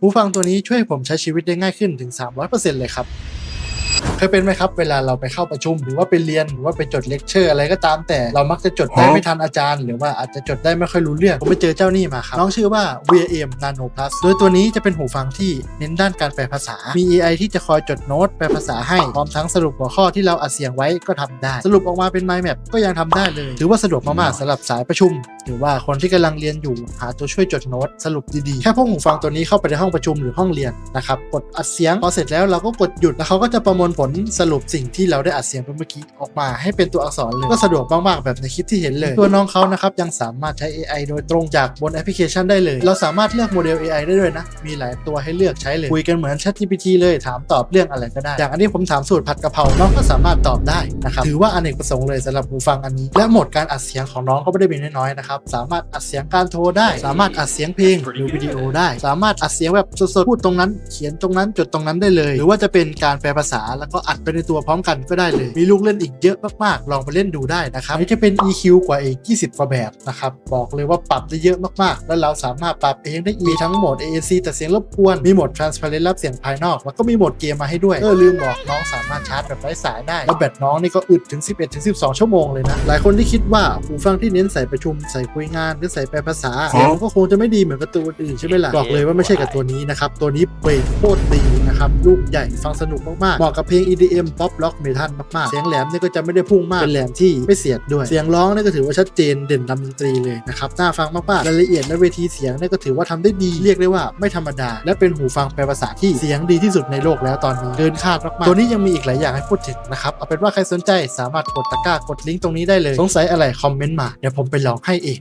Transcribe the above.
หูฟังตัวนี้ช่วยให้ผมใช้ชีวิตได้ง่ายขึ้นถึง 300%เลยครับเคยเป็นไหมครับเวลาเราไปเข้าประชุม หรือว่าไปเรียนหรือว่าไปจดเลคเชอร์อะไรก็ตามแต่เรามักจะจดได้ไม่ทันอาจารย์ หรือว่าอาจจะจดได้ไม่ค่อยรู้เรื่องผมไปเจอเจ้านี่มาครับ น้องชื่อว่า VAM Nano Plus โดยตัวนี้จะเป็นหูฟังที่เน้นด้านการแปลภาษา มี AI ที่จะคอยจดโน้ตแปลภาษาให้พร้อมทั้งสรุปหัวข้อที่เราอัดเสียงไว้ก็ทำได้ สรุปออกมาเป็น mind map ก็ยังทำได้เลย ถือว่าสะดวกมากๆสำหรับสายประชุม หรือว่าคนที่กำลังเรียนอยู่หาตัวช่วยจดโน้ตสรุปดีๆ แค่พวกหูฟังตัวนี้เข้าไปในห้องประชุมหรือห้องเรียนนะครับกดอัดเสียงพอเสร็จแล้วเราก็กดหยุดแล้วเขาก็จะประมวลผลสรุปสิ่งที่เราได้อัดเสียงไปเมื่อกี้ออกมาให้เป็นตัวอักษรเลยก็สะดวกมากๆแบบในคลิปที่เห็นเลย ตัวน้องเขานะครับยังสามารถใช้ AI โดยตรงจากบนแอปพลิเคชันได้เลย เราสามารถเลือกโมเดล AI ได้ด้วยนะ มีหลายตัวให้เลือกใช้เลย คุยกันเหมือน ChatGPT เลยถามตอบเรื่องอะไรก็ได้ อย่างอันนี้ผมถามสูตรผัดกะเพรา น้องก็สามารถตอบได้นะครับ ถือว่าอเนกประสงค์เลยสำหรับหูฟังอันนี้ และโหมดการอัดเสียงของน้องก็ไม่ได้มีน้อยๆนะครับสามารถอัดเสียงการโทรได้ สามารถอัดเสียงเพลงหรือวิดีโอได้ สามารถอัดเสียงแบบสดๆพูดตรงนั้น เขียนตรงนั้นจดตรงนั้นได้เลย หรือว่าจะเป็นการแปลภาษาแล้วก็อัดไปในตัวพร้อมกันก็ได้เลย มีลูกเล่นอีกเยอะมากๆ ลองไปเล่นดูได้นะครับอันนี้จะเป็น EQ กว่าอีก20 กว่าแบบนะครับบอกเลยว่าปรับได้เยอะมากๆ แล้วเราสามารถปรับเองได้อีกมีทั้งโหมด ANC แต่เสียงรบกวนมีโหมด Transparent รับเสียงภายนอก แล้วก็มีโหมดเกมมาให้ด้วยเออลืมบอกน้องสามารถชาร์จแบบไร้สายได้แล้วแบตน้องนี่ก็อึดถึง 11ถึง12 ชั่วโมงเลยนะหลายคนที่คิดว่าหูฟังที่เน้นใส่ประชุมใส่คุยงานหรือใส่แปลภาษาเสียงมันก็คงจะไม่ดีเหมือนกับตัวอื่นใช่ไหมล่ะบอกเลยว่าไม่ใช่กับตัวนี้นะครับ ตัวนี้เบสโคตรดีนะครับลูกใหญ่ฟังสนุกมากๆเหมาะกับเพลง EDM Pop Rock Metal มากๆ เสียงแหลมนี่ก็จะไม่ได้พุ่งมากเป็นแหลมที่ไม่เสียดด้วย เสียงร้องนี่ก็ถือว่าชัดเจนเด่นนำดนตรีเลยนะครับน่าฟังมากๆรายละเอียดและเวทีเสียงนี่ก็ถือว่าทำได้ดีเรียกได้ว่าไม่ธรรมดา และเป็นหูฟังแปลภาษาที่เสียงดีที่สุดในโลกแล้วตอนนี้เกินคาดมากๆตัวนี้ยังมีอีกหลายอย่างให้พูดถึงนะครับเอาเป็นว่าใครสนใจสามารถกดตะกร้ากดลิงก์ตรงนี้ได้เลยสงสัยอะไรคอมเมนต์มาเดี๋ยวผมไปลองให้เอง